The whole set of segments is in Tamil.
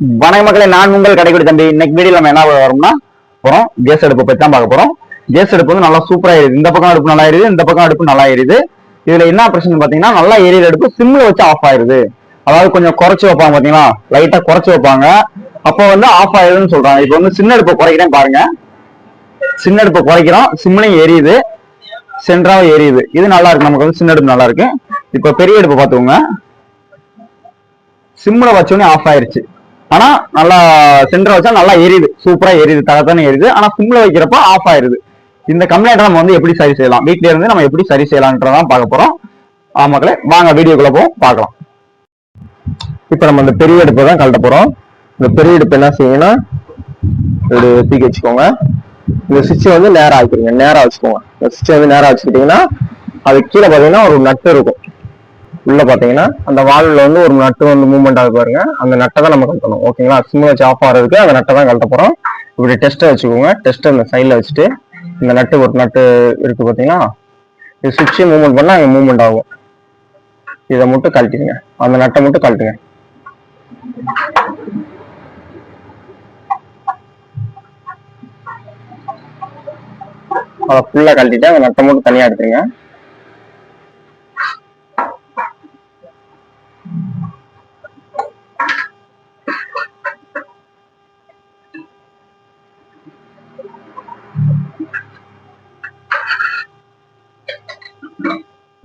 வணக்க மக்களே நான் உங்கள் கடைக்குடி தம்பி. இன்னைக்கு வீடியோ நம்ம என்ன வரோம்னா போறோம். கேஸ் அடுப்பை பத்தி தான் பார்க்க போறோம். கேஸ் அடுப்பு வந்து நல்லா சூப்பரா எரியுது இந்த பக்கம் அடுப்பு நல்லா எரியுது இந்த பக்கம் அடுப்பு நல்லா எரியுது இதுல என்ன பிரச்சனை பாத்தீங்கன்னா நல்லா எரியுற அடுப்பு சிம்ல வச்சு ஆஃப் ஆயிருது. அதாவது கொஞ்சம் குறைச்சு வைப்பாங்க பாத்தீங்களா? லைட்டா குறைச்சு வைப்பாங்க. அப்போ வந்து ஆஃப் ஆயிருதுன்னு சொல்றாங்க. இப்போ வந்து சின்ன அடுப்பை குறைக்கிறேன் பாருங்க. சின்ன அடுப்பை குறைக்கிறோம். சிம்லையும் எரியுது. சென்டராவும் எரியுது. இது நல்லா இருக்கு. நமக்கு வந்து சின்ன அடுப்பு நல்லா இருக்கு. இப்போ பெரிய அடுப்பை பார்த்துக்கோங்க. சிம்ல வச்சோடனே ஆஃப் ஆயிருச்சு. ஆனா நல்லா சென்டர் வச்சா நல்லா எரியுது. சூப்பரா எரியுது தகத்தானே எரியுது. ஆனா சிம்ல வைக்கிறப்ப ஆஃப் ஆயிருது. இந்த கம்ப்ளைண்ட் நம்ம வந்து எப்படி சரி செய்யலாம்? வீட்ல இருந்து நம்ம எப்படி சரி செய்யலாம்ன்றதான் பார்க்க போறோம். ஆமாக்களே வாங்க வீடியோக்குள்ள போவோம். பார்க்கலாம். இப்ப நம்ம இந்த பெரிய அடுப்பை தான் கலட்ட போறோம். இந்த பெரிய அடுப்பு என்ன செய்யணும்னா ஒரு தூக்கி வச்சுக்கோங்க. இந்த சுவிட்சை வந்து நேரம் ஆக்கிடுங்க. நேரம் வச்சுக்கோங்க. இந்த சுவிட்சை வந்து நேரம் வச்சுக்கிட்டீங்கன்னா அது கீழே பார்த்தீங்கன்னா ஒரு நட்டு இருக்கும். உள்ள பாத்தீங்கன்னா அந்த வால்வில் வந்து ஒரு நட்டு வந்து மூவ்மெண்ட் ஆகுது பாருங்க. அந்த நட்டை தான் நம்ம கழட்டணும். ஓகேங்களா சிம் வச்சு ஆஃப் ஆகிறதுக்கு அந்த நட்டை தான் கழட்ட போறோம். இப்படி டெஸ்ட்டை வச்சுக்கோங்க. டெஸ்ட்டை அந்த சைடில் வச்சுட்டு இந்த நட்டு ஒரு நட்டு இருக்கு பார்த்தீங்கன்னா இது சுவிட்சு மூவ்மெண்ட் பண்ணால் அங்கே மூவ்மெண்ட் ஆகும். இதை மட்டும் கழட்டிடுங்க. அந்த நட்டை மட்டும் கழட்டுங்க. அதை ஃபுல்லாக கழட்டிட்டு அந்த நட்டை மட்டும் தனியாக எடுத்துருங்க.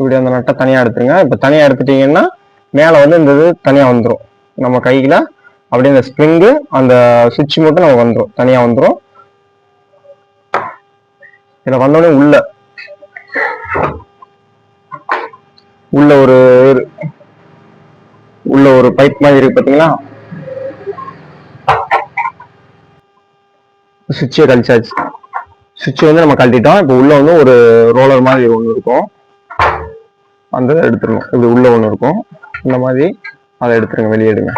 இப்படி அந்த நட்டை தனியா எடுத்துருங்க. இப்போ தனியா எடுத்துட்டீங்கன்னா மேல வந்து இந்த இது தனியா வந்துரும். நம்ம கையில் அப்படியே இந்த ஸ்ப்ரிங்கு அந்த சுவிட்ச் மட்டும் நமக்கு வந்துரும். தனியா வந்துரும். இதில் வந்தோடனே உள்ள உள்ள ஒரு உள்ள ஒரு பைப் மாதிரி இருக்கு பார்த்தீங்களா சுவிட்சை கழிச்சாச்சு சுவிட்சை வந்து நம்ம கழட்டிட்டோம். இப்போ உள்ள வந்து ஒரு ரோலர் மாதிரி ஒன்று இருக்கும். அந்த இதை எடுத்துடணும் உள்ள ஒன்று இருக்கும். இந்த மாதிரி அதை எடுத்துருங்க வெளியே எடுங்க.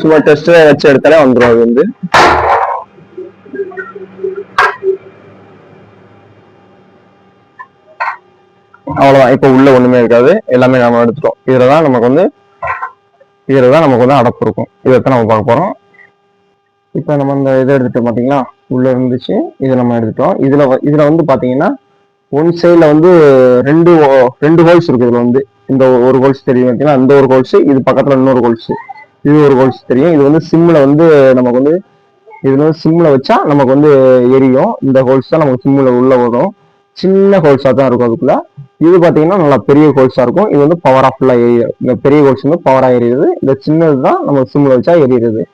சும்மா டெஸ்ட் வச்சு எடுத்தாலே வந்துடும் அது வந்து. அவ்வளவுதான். இப்போ உள்ள ஒண்ணுமே இருக்காது. எல்லாமே நாம எடுத்துட்டோம். இதில் தான் நமக்கு வந்து இதில் தான் நமக்கு வந்து அடப்பு இருக்கும். இதைத்தான் நம்ம பார்க்க போறோம். இப்போ நம்ம இந்த இதை எடுத்துட்டோம் பாத்தீங்களா? உள்ள இருந்துச்சு. இதை நம்ம எடுத்துட்டோம். இதுல இதுல வந்து பாத்தீங்கன்னா ஒன் சைடில் வந்து ரெண்டு ரெண்டு ஹோல்ஸ் இருக்கு இதுல வந்து. இந்த ஒரு ஹோல்ஸ் தெரியும் பார்த்தீங்கன்னா அந்த ஒரு ஹோல்ஸ் இது பக்கத்துல இன்னொரு ஹோல்ஸ் இது ஒரு ஹோல்ஸ் தெரியும். இது வந்து சிம்ல வந்து நமக்கு வந்து இது வந்து சிம்ல வச்சா நமக்கு வந்து எரியும். இந்த ஹோல்ஸ் தான் நமக்கு சிம்ல உள்ள வரும். சின்ன ஹோல்ஸா தான் இருக்கும் அதுக்குள்ள. இது பாத்தீங்கன்னா நல்லா பெரிய ஹோல்ஸா இருக்கும். இது வந்து பவராக ஃபுல்லாக எரியும் இந்த பெரிய ஹோல்ஸ் வந்து பவரா எரியுது இந்த சின்னது தான் நம்ம சிம்ல வச்சா எரியுது.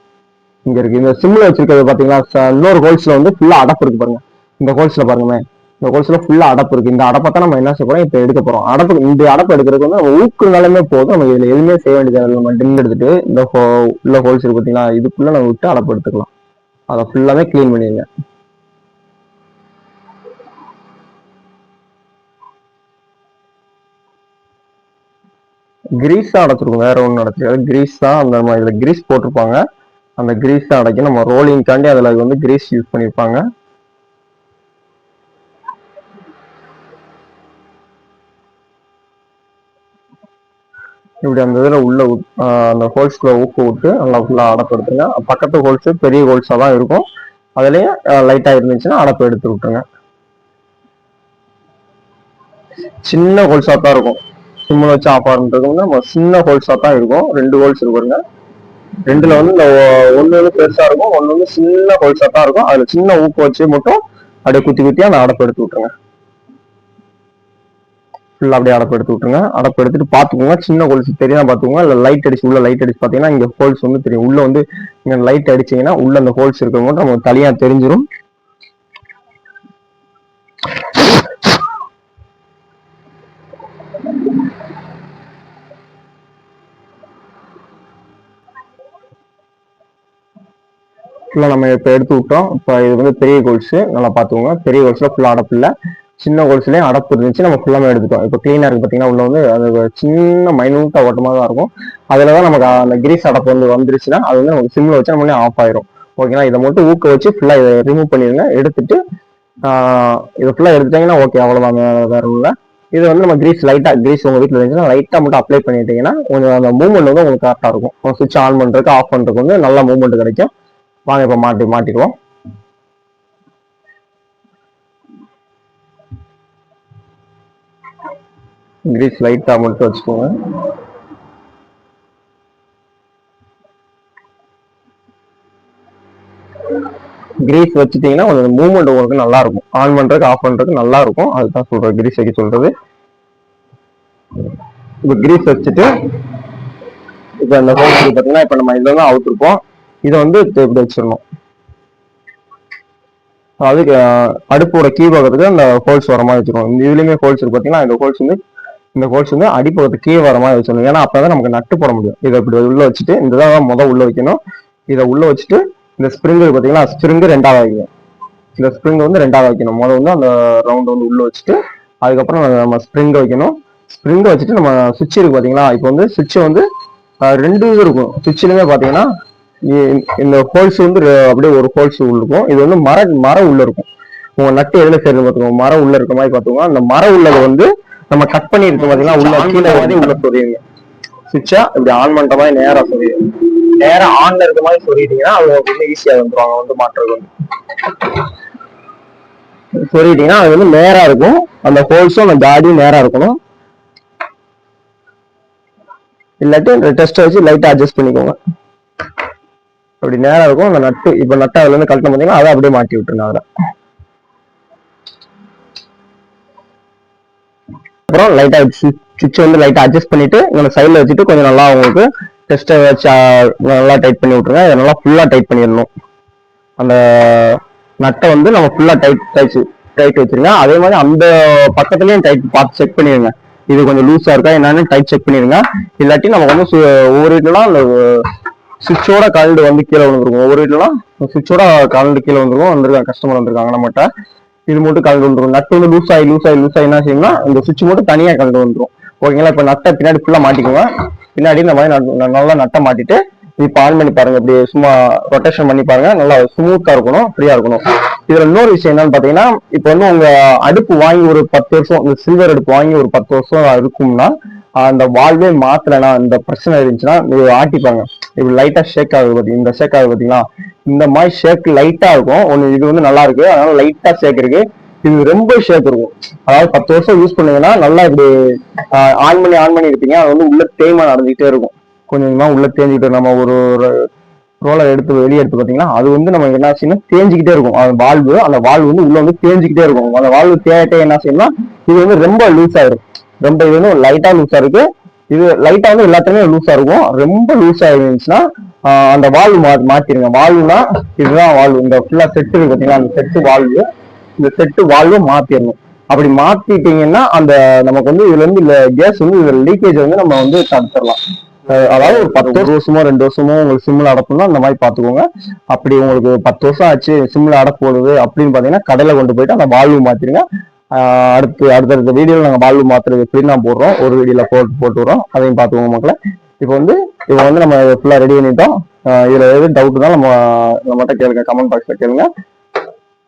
இங்க இருக்கு. இந்த சிம்ல வச்சிருக்கிறது பாத்தீங்களா? இன்னொரு ஹோல்ஸ்ல வந்து ஃபுல்லா அடப்பு இருக்கு பாருங்க. இந்த ஹோல்ஸ்ல பாருங்க இந்த கொலுசுல ஃபுல்லா அடப்பு இருக்கு. இந்த அடப்பை தான் நம்ம என்ன செய்ய போறோம்? இப்ப எடுக்க போறோம். அடப்பு இந்த அடப்பு எடுக்கிறதுக்கு வந்து நம்ம ஊக்குனாலுமே போதும். நம்ம இதுல எதுவுமே செய்ய வேண்டியது நம்ம டின் எடுத்துட்டு இந்த உள்ள ஹோல்ஸ் இருக்கு பாத்தீங்களா இதுக்குள்ள நம்ம விட்டு அடப்பு எடுத்துக்கலாம். அதை ஃபுல்லாவே கிளீன் பண்ணிடுங்க. கிரீஸ் அடைச்சிருக்கும். வேற ஒன்றும் அடைச்சிருக்காது. கிரீஸ் தான் அந்த நம்ம இதுல கிரீஸ் போட்டிருப்பாங்க. அந்த கிரீஸ் அடைக்க நம்ம ரோலிங் தாண்டி அதுல வந்து கிரீஸ் யூஸ் பண்ணியிருப்பாங்க. இப்படி அந்த இதில் உள்ள அந்த ஹோல்ஸ்குள்ள ஊக்க விட்டு நல்லா ஃபுல்லாக அடப்பு எடுத்துங்க பக்கத்து ஹோல்ஸு பெரிய ஹோல்ஸாக தான் இருக்கும். அதுலேயும் லைட்டாக இருந்துச்சுன்னா அடப்பு எடுத்து விட்டுருங்க. சின்ன ஹோல்ஸாக தான் இருக்கும். சிம்மில் வச்சு ஆஃப் நம்ம சின்ன ஹோல்ஸாக தான் இருக்கும். ரெண்டு ஹோல்ஸ் இருக்குங்க ரெண்டில் ரெண்டுல வந்து இந்த ஒன்று வந்து பெருசாக இருக்கும். ஒன்று வந்து சின்ன ஹோல்ஸாக தான் இருக்கும். அதில் சின்ன ஊக்கு வச்சு மட்டும் அப்படியே குத்தி குத்தி அந்த அடப்பு எடுத்து விட்டுருங்க. ஃபுல்லா அப்படியே அடப்பு எடுத்து விட்டுருங்க. அடப்பு எடுத்துட்டு பாத்துக்கோங்க சின்ன ஹோல்ஸ் தெரியாம பாத்துக்கோங்க இல்லை லைட் அடிச்சு உள்ள லைட் அடிச்சு பாத்தீங்கன்னா இங்கே ஹோல்ஸ் வந்து தெரியும். உள்ள வந்து நீங்கள் லைட் அடிச்சீங்கன்னா உள்ள அந்த ஹோல்ஸ் இருக்கிறவங்க நமக்கு தனியா தெரிஞ்சிடும் ஃபுல்லா நம்ம இப்போ எடுத்து விட்டோம். இப்போ இது வந்து பெரிய கோல்ஸ் நல்லா பாத்துக்கோங்க பெரிய கோல்ஸில் ஃபுல்லா அடப்பு இல்ல. சின்ன கோல்ஸ்லயும் அடப்பு இருந்துச்சு. நம்ம ஃபுல்லாமே எடுத்துட்டோம். இப்போ கிளீனா இருக்கு பாத்தீங்கன்னா உள்ள வந்து அது ஒரு சின்ன மைனூட்டா ஓட்டமா தான் இருக்கும். அதில் தான் நமக்கு அந்த கிரீஸ் அடப்பு வந்து வந்துருச்சுன்னா அது வந்து நமக்கு சிம்ல வச்சு நம்ம ஆஃப் ஆயிரும். ஓகேங்களா இதை மட்டும் ஊக்க வச்சு ஃபுல்லா இதை ரிமூவ் பண்ணிடுங்க எடுத்துட்டு ஆஹ் இதை ஃபுல்லா எடுத்துட்டீங்கன்னா ஓகே அவ்வளவுதான். வேற- வேற இது வந்து நம்ம கிரீஸ் லைட்டா கிரீஸ் உங்க வீட்டில் இருந்துச்சுன்னா லைட்டா மட்டும் அப்ளை பண்ணிட்டீங்கன்னா கொஞ்சம் அந்த மூவ்மெண்ட் வந்து உங்களுக்கு கரெக்டா இருக்கும். சுவிட்ச் ஆன் பண்றதுக்கு ஆஃப் பண்றதுக்கு வந்து நல்ல மூவ்மெண்ட் கிடைக்கும். வாங்க இப்ப மாட்டி மாட்டிடுவோம். கிரீஸ் லைட்டா மட்டும் வச்சுக்கோங்க கிரீஸ் வச்சுட்டீங்கன்னா கொஞ்சம் மூவ்மெண்ட் உங்களுக்கு நல்லா இருக்கும் ஆன் பண்றதுக்கு ஆஃப் பண்றதுக்கு நல்லா இருக்கும் அதுதான் சொல்றேன் கிரீஸ் வைக்க சொல்றது. இப்போ கிரீஸ் வச்சுட்டு இப்போ அந்த ஹோல் பார்த்தீங்கன்னா இப்போ நம்ம இதில் தான் அவுத்துருப்போம் இதை வந்து இப்படி வச்சிடணும். அதுக்கு அடுப்போட கீ பக்கத்துக்கு அந்த ஹோல்ஸ் வர மாதிரி வச்சிருக்கோம். இந்த இதுலயுமே ஹோல்ஸ் பார்த்தீங்கன்னா இந்த ஹோல்ஸ் வந்து இந்த ஹோல்ஸ் வந்து அடிப்பக்கத்து கீழே வர மாதிரி வச்சிடணும் ஏன்னா அப்பதான் நமக்கு நட்டு போட முடியும். இதை இப்படி உள்ள வச்சுட்டு இந்த தான் முதல் உள்ள வைக்கணும். இதை உள்ள வச்சுட்டு இந்த ஸ்ப்ரிங்கு பார்த்தீங்கன்னா ஸ்ப்ரிங்கு ரெண்டாவது வைக்கணும். இந்த ஸ்ப்ரிங் வந்து ரெண்டாவது வைக்கணும். முதல் வந்து அந்த ரவுண்ட் வந்து உள்ள வச்சுட்டு அதுக்கப்புறம் நம்ம ஸ்ப்ரிங் வைக்கணும். ஸ்ப்ரிங் வச்சுட்டு நம்ம சுவிட்ச் இருக்கு பாத்தீங்களா இப்போ வந்து சுவிட்ச் வந்து ரெண்டு இது இருக்கும். சுவிட்ச்லயுமே பாத்தீங்கன்னா இ- இந்த ஹோல்ஸ் வந்து அப்படியே ஒரு ஹோல்ஸ் உள்ள இருக்கும். இது வந்து மர மரம் உள்ள இருக்கும். உங்க நட்டு எதுல சேர்ந்து பாத்துக்கோங்க மரம் உள்ள இருக்க மாதிரி பாத்துக்கோங்க அந்த மரம் உள்ளது வந்து நம்ம கட் பண்ணி இருக்கு பாத்தீங்கன்னா உள்ள கீழே மாதிரி உள்ள சொரியுங்க சுவிட்சா இப்படி ஆன் பண்ற மாதிரி நேரா சொரியும் நேரா ஆன்ல இருக்க மாதிரி சொரிட்டீங்கன்னா அது உங்களுக்கு வந்து ஈஸியா வந்துருவாங்க வந்து மாற்றுறது வந்து. சொரிட்டீங்கன்னா அது வந்து நேரா இருக்கும். அந்த ஹோல்ஸும் அந்த காடியும் நேரா இருக்கணும். இல்லாட்டி டெஸ்ட் வச்சு லைட்டா அட்ஜஸ்ட் பண்ணிக்கோங்க. அப்படி நேரா இருக்கும். அந்த நட்டு இப்ப நட்டு அதுல இருந்து கழட்டம் பார்த்தீங்கன்னா அதை அப்படியே மாட்டி விட்டுருங்க அதுல. அப்புறம் லைட்டா சுவிட்ச் வந்து லைட்டாக அட்ஜஸ்ட் பண்ணிட்டு உங்களை சைடில் வச்சுட்டு கொஞ்சம் நல்லா உங்களுக்கு டெஸ்ட்டை வச்சு நல்லா டைட் பண்ணி விட்ருங்க இதை நல்லா ஃபுல்லாக டைட் பண்ணிடணும். அந்த நட்டை வந்து நம்ம ஃபுல்லாக டைட் டைச்சு டைட் வச்சிருங்க. அதே மாதிரி அந்த பக்கத்துலேயும் டைட் பார்த்து செக் பண்ணிடுங்க. இது கொஞ்சம் லூஸாக இருக்கா என்னன்னு டைட் செக் பண்ணிடுங்க. இல்லாட்டி நமக்கு வந்து சு- ஒவ்வொரு வீட்டுலாம் அந்த சுவிட்சோட கலண்டு வந்து கீழே வந்துருக்கும் ஒவ்வொரு வீட்டுலாம் சுவிட்சோட கலண்டு கீழே வந்துருக்கும் வந்திருக்காங்க கஸ்டமர் வந்திருக்காங்க நம்மகிட்ட. இது மட்டும் கலந்து வந்துரும் நட்டு வந்து லூஸ் ஆகி லூஸ் ஆகி லூஸ் ஆகி என்ன செய்யணும்னா இந்த சுவிட்ச் மட்டும் தனியா கலந்து வந்துரும் ஓகேங்களா? இப்ப நட்டை பின்னாடி ஃபுல்லா மாட்டிக்கோங்க. பின்னாடி இந்த மாதிரி நட்- நல்லா நட்டை மாட்டிட்டு இப்ப ஆன் பண்ணி பாருங்க. இப்படி சும்மா ரொட்டேஷன் பண்ணி பாருங்க. நல்லா ஸ்மூத்தா இருக்கணும் ஃப்ரீயா இருக்கணும். இதுல இன்னொரு விஷயம் என்னன்னு பாத்தீங்கன்னா இப்ப வந்து உங்க அடுப்பு வாங்கி ஒரு பத்து வருஷம் இந்த சில்வர் அடுப்பு வாங்கி ஒரு பத்து வருஷம் இருக்கும்னா அந்த வால்வே மாத்தலைனா இந்த பிரச்சனை இருந்துச்சுன்னா இது ஆட்டிப்பாங்க. இப்படி லைட்டா ஷேக் ஆகுது பாத்தீங்க இந்த ஷேக் ஆகுது பாத்தீங்களா? இந்த மாதிரி ஷேக் லைட்டா இருக்கும். ஒண்ணு இது வந்து நல்லா இருக்கு. அதனால லைட்டா ஷேக் இருக்கு. இது ரொம்ப ஷேக் இருக்கும். அதாவது பத்து வருஷம் யூஸ் பண்ணீங்கன்னா நல்லா இப்படி ஆன் பண்ணி ஆன் பண்ணி இருப்பீங்க அது வந்து உள்ள தேய்மா நடந்துகிட்டே இருக்கும். கொஞ்சம் கொஞ்சமா உள்ள தேஞ்சிட்டு நம்ம ஒரு ரோலர் எடுத்து வெளியே எடுத்து பாத்தீங்கன்னா அது வந்து நம்ம என்ன செய்யணும் தேஞ்சிக்கிட்டே இருக்கும். அந்த வால்வு அந்த வால்வு வந்து உள்ள வந்து தேஞ்சிக்கிட்டே இருக்கும். அந்த வால்வு தேட்டே என்ன செய்யணும்னா இது வந்து ரொம்ப லூஸ் ஆயிரும். ரொம்ப இது வந்து லைட்டா லூஸா இருக்கு. இது லைட்டா வந்து எல்லாத்துலயுமே லூஸா இருக்கும். ரொம்ப லூஸா இருந்துச்சுன்னா அந்த வால்வு மா மாத்திருங்க. வால்வுனா இதுதான் வால்வு இந்த ஃபுல்லா செட்டு இருக்கு பாத்தீங்களா? அந்த செட்டு வால்வு இந்த செட்டு வால்வு மாத்திரணும். அப்படி மாத்திட்டீங்கன்னா அந்த நமக்கு வந்து இதுல இருந்து கேஸ் வந்து இதுல லீக்கேஜ் வந்து நம்ம வந்து தடுத்துடலாம். அதாவது ஒரு பத்து வருஷமோ ரெண்டு வருஷமோ உங்களுக்கு சிம்ல அடப்புனா அந்த மாதிரி பாத்துக்கோங்க. அப்படி உங்களுக்கு பத்து வருஷம் ஆச்சு சிம்ல அடப்பு போடுது அப்படின்னு பாத்தீங்கன்னா கடையில கொண்டு போயிட்டு அந்த வால்வு மாத்திருங்க. அடுத்து அடுத்தடுத்த வீடியோவில் நாங்கள் வால்வு மாத்துறது எப்படி நான் போடுறோம். ஒரு வீடியோல போட்டு போட்டு வரோம் அதையும் பார்த்துக்கோங்க மக்களை. இப்போ வந்து இப்போ வந்து நம்ம ஃபுல்லாக ரெடி பண்ணிட்டோம். இதில் எது டவுட் தான் நம்ம நம்மகிட்ட கேளுங்க. கமெண்ட் பாக்ஸில் கேளுங்க.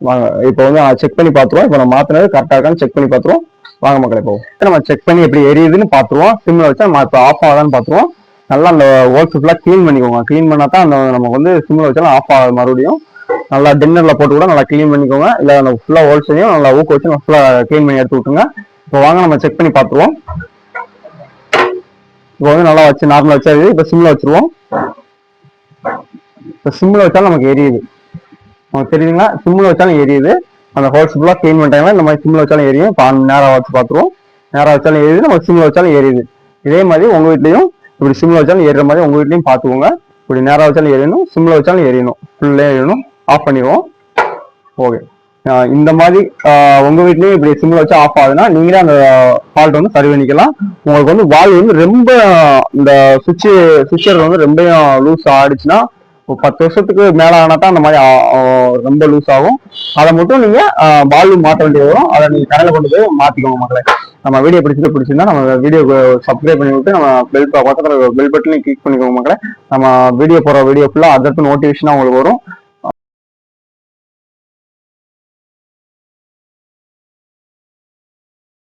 வாங்க இப்போ வந்து செக் பண்ணி பார்த்துருவோம். இப்போ நம்ம மாத்தினது கரெக்டாக இருக்கான்னு செக் பண்ணி பார்த்துருவோம். வாங்க மக்களை போவோம் நம்ம செக் பண்ணி எப்படி எரியுதுன்னு பார்த்துருவோம். சிம்மில் வச்சா நம்ம இப்போ ஆஃப் ஆகாதான்னு பார்த்துருவோம். நல்லா அந்த ஓல்ஸ் ஃபுல்லாக க்ளீன் பண்ணிக்கோங்க. க்ளீன் பண்ணா தான் அந்த நமக்கு வந்து சிம்மில் வச்சாலும் ஆஃப் ஆகாது மறுபடியும். நல்லா டின்னர்ல போட்டு கூட நல்லா க்ளீன் பண்ணிக்கோங்க. இல்ல அந்த ஃபுல்லா ஹோல்ஸையும் நல்லா ஊக்க வச்சு ஃபுல்லா க்ளீன் பண்ணி எடுத்து விட்டுருங்க. இப்போ வாங்க நம்ம செக் பண்ணி பார்த்துருவோம். இப்போ வந்து நல்லா வச்சு நார்மலா வச்சாது இப்போ சிம்ல வச்சிருவோம். இப்போ சிம்ல வச்சாலும் நமக்கு எரியுது. உங்களுக்கு தெரியுதுங்களா? சிம்ல வச்சாலும் எரியுது. அந்த ஹோல்ஸ் ஃபுல்லாக க்ளீன் பண்ணிட்டாங்கன்னா இந்த மாதிரி சிம்ல வச்சாலும் எரியும். இப்போ நேரம் வச்சு பார்த்துருவோம். நேரம் வச்சாலும் எரியுது. நம்ம சிம்ல வச்சாலும் எரியுது. இதே மாதிரி உங்க வீட்லேயும் இப்படி சிம்ல வச்சாலும் ஏறுற மாதிரி உங்க வீட்லேயும் பார்த்துக்கோங்க. இப்படி நேரம் வச்சாலும் எரியணும். சிம்ல வச்சாலும் எரியணும். ஃபுல்லே எரியணும். ஆஃப் பண்ணிடுவோம். ஓகே இந்த மாதிரி உங்கள் உங்க வீட்லயும் இப்படி சிம்மில் வச்சு ஆஃப் ஆகுதுன்னா நீங்களே அந்த ஃபால்ட் வந்து சரி பண்ணிக்கலாம். உங்களுக்கு வந்து வால் வந்து ரொம்ப இந்த சுவிட்ச் சுவிட்சர் வந்து ரொம்ப லூஸ் ஆயிடுச்சுன்னா பத்து வருஷத்துக்கு மேல ஆனா தான் அந்த மாதிரி ரொம்ப லூஸ் ஆகும். அதை மட்டும் நீங்க வால்யூம் மாற்ற வேண்டியது வரும். அதை நீங்க கடையில கொண்டு போய் மாத்திக்கோங்க மக்களே. நம்ம வீடியோ பிடிச்சது பிடிச்சிருந்தா நம்ம வீடியோ சப்ஸ்கிரைப் பண்ணி விட்டு நம்ம பெல் பக்கத்தில் பெல் பட்டனையும் கிளிக் பண்ணிக்கோங்க மக்களே. நம்ம வீடியோ போற வீடியோ ஃபுல்லாக அதற்கு நோட்டிஃபிகேஷனாக உங்களுக்கு வரும்.